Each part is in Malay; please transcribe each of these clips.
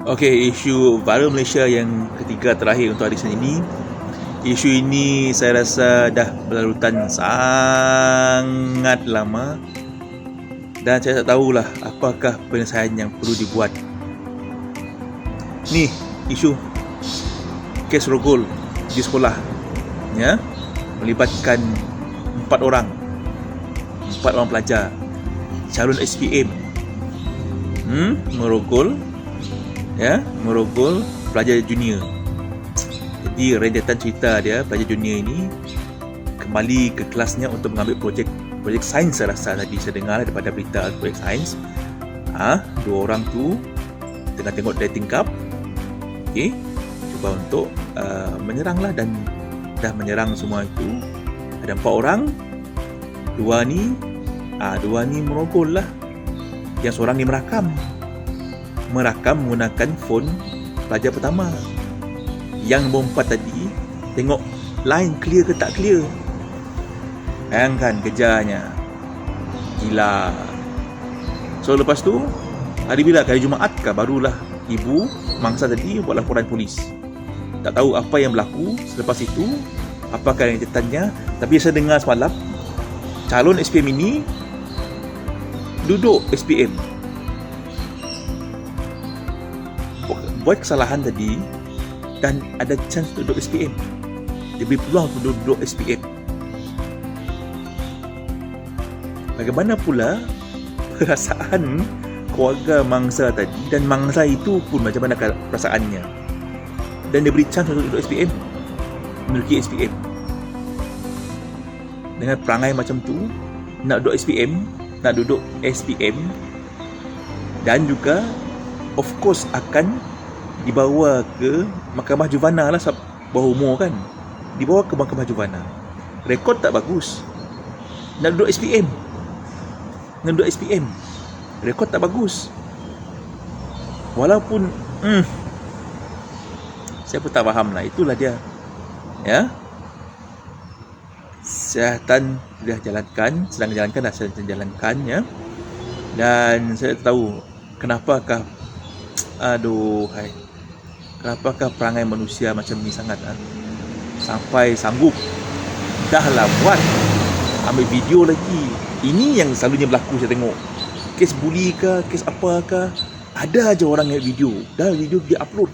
Okey, isu viral Malaysia yang ketiga terakhir untuk hari ini. Isu ini saya rasa dah berlarutan sangat lama. Dan saya tak tahulah apakah penyelesaian yang perlu dibuat. Ni isu kes rogol di sekolah ya. Melibatkan empat orang. Empat orang pelajar. Calon SPM hmm merogol ya merogol pelajar junior. Jadi rentetan cerita dia pelajar junior ini kembali ke kelasnya untuk mengambil projek projek sains saya rasa tadi. Saya dengar daripada berita projek sains. Ah ha, dua orang tu tengah tengok dating cup. Okey cuba untuk uh, menyeranglah dan dah menyerang semua itu ada empat orang. Dua ni ah dua ni merogol lah. Yang seorang ni merakam merakam menggunakan phone pelajar pertama. Yang nombor empat tadi tengok line clear ke tak clear. Bayangkan kejarnya. Gila. So lepas tu hari bila hari Jumaat kah barulah ibu mangsa tadi buat laporan polis. Tak tahu apa yang berlaku selepas itu apakah yang ditanya tapi saya dengar semalam calon SPM ini duduk SPM buat kesalahan tadi dan ada chance untuk duduk SPM beri peluang untuk duduk SPM bagaimana pula perasaan keluarga mangsa tadi dan mangsa itu pun macam mana perasaannya? Dan dia beri chance untuk duduk SPM memiliki SPM dengan perangai macam tu nak duduk SPM nak duduk SPM dan juga of course akan dibawa ke mahkamah juvana lah bawah umur kan. Dibawa ke mahkamah juvana. Rekod tak bagus. Nak duduk SPM nak duduk SPM rekod tak bagus. Walaupun hmm, saya pun tak faham lah itulah dia. Ya? Kesihatan sudah jalankan sedang jalankan dah sedang jalankan ya? Dan saya tahu kenapakah aduh hai. Kenapakah perangai manusia macam ni sangat ha? Sampai sanggup. Dah lah buat. Ambil video lagi. Ini yang selalunya berlaku saya tengok. Kes bully ke Kes apa ke Ada aja orang yang video. Dah video dia upload.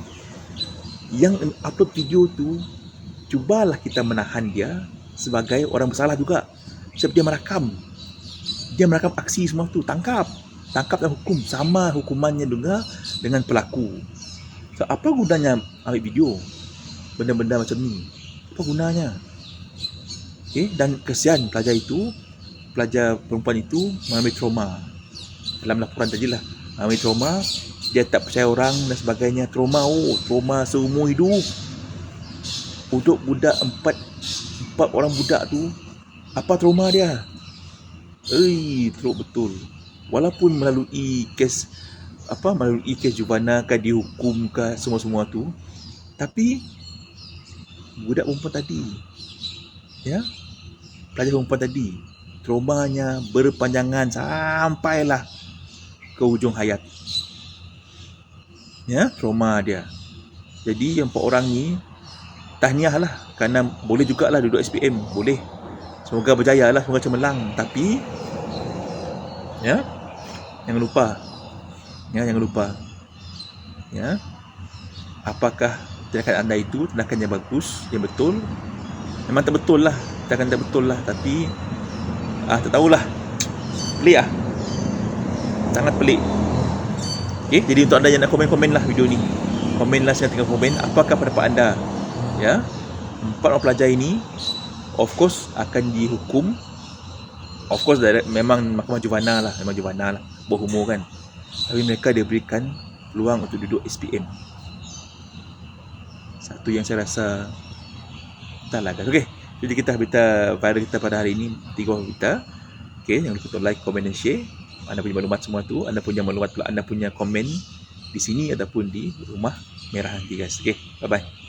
Yang upload video tu Cubalah kita menahan dia Sebagai orang bersalah juga. Sebab dia merakam. Dia merakam aksi semua tu. Tangkap. Tangkap dan hukum. Sama hukumannya juga Dengan pelaku So, apa gunanya ambil video benda-benda macam ni? Apa gunanya? Okay, dan kesian pelajar itu, pelajar perempuan itu mengalami trauma. Dalam laporan tadi lah, mengalami trauma, dia tak percaya orang dan sebagainya. Trauma, oh, trauma seumur hidup. Untuk budak empat, empat orang budak tu, apa trauma dia? Eh, teruk betul. Walaupun melalui kes apa melalui kes juvana kan dihukum ke semua-semua tu. Tapi budak perempuan tadi ya pelajar perempuan tadi traumanya berpanjangan sampailah ke hujung hayat. Ya trauma dia. Jadi yang empat orang ni tahniah lah kerana boleh jugalah duduk SPM boleh. Semoga berjaya lah semoga cemerlang. Tapi ya jangan lupa ya jangan lupa. Ya. Apakah tindakan anda itu tindakan yang bagus yang betul? Memang tak betul lah tindakan tak betul lah tapi ah tak tahulah. Pelik ah. Sangat pelik. Okay, jadi untuk anda yang nak komen-komen lah video ni. Komen lah saya tinggal komen apakah pendapat anda? Ya. Empat orang pelajar ini of course akan dihukum. Of course memang mahkamah juvana lah memang juvana lah bawah umur kan tapi mereka diberikan peluang untuk duduk SPM satu yang saya rasa tak lah guys okay. jadi kita berita viral kita pada hari ini tiga berita okay. jangan lupa untuk like, comment dan share anda punya maklumat semua tu anda punya maklumat pula anda punya komen di sini ataupun di rumah merah nanti guys okay. bye bye